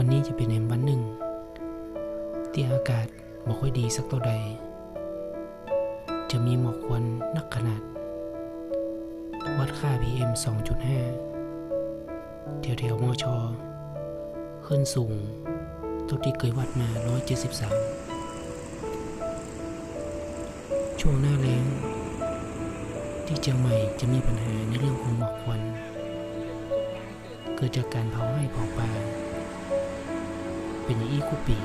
วันนี้จะเป็นแห่งวันหนึ่ง ที่อากาศบ่ค่อยดีสักเท่าใด จะมีหมอกควันนักขนาด วัดค่า PM 2.5 แถวแถวมอชอขึ้นสูงเท่าที่เคยวัดมา 173 ช่วงหน้าแล้งที่เชียงใหม่จะมีปัญหาในเรื่องของหมอกควัน เกิดจากการเผาให้เผาป่า เป็นยีคูปี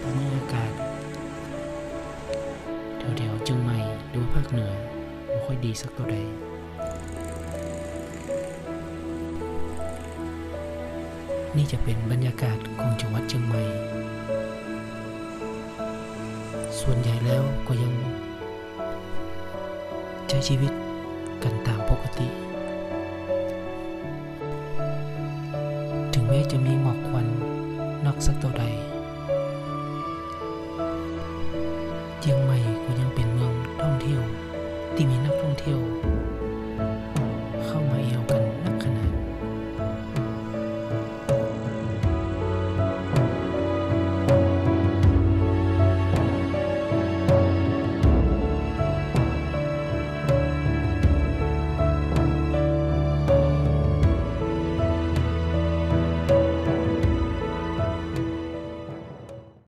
ตอนนี้อากาศแถวๆเชียงใหม่หรือภาคเหนือไม่ค่อยดีสักเท่าใดนี่จะเป็นบรรยากาศของจังหวัดเชียงใหม่ ส่วนใหญ่แล้วก็ยัง ใช้ชีวิตกันตามปกติ ถึงแม้จะมีหมอก ควันนัก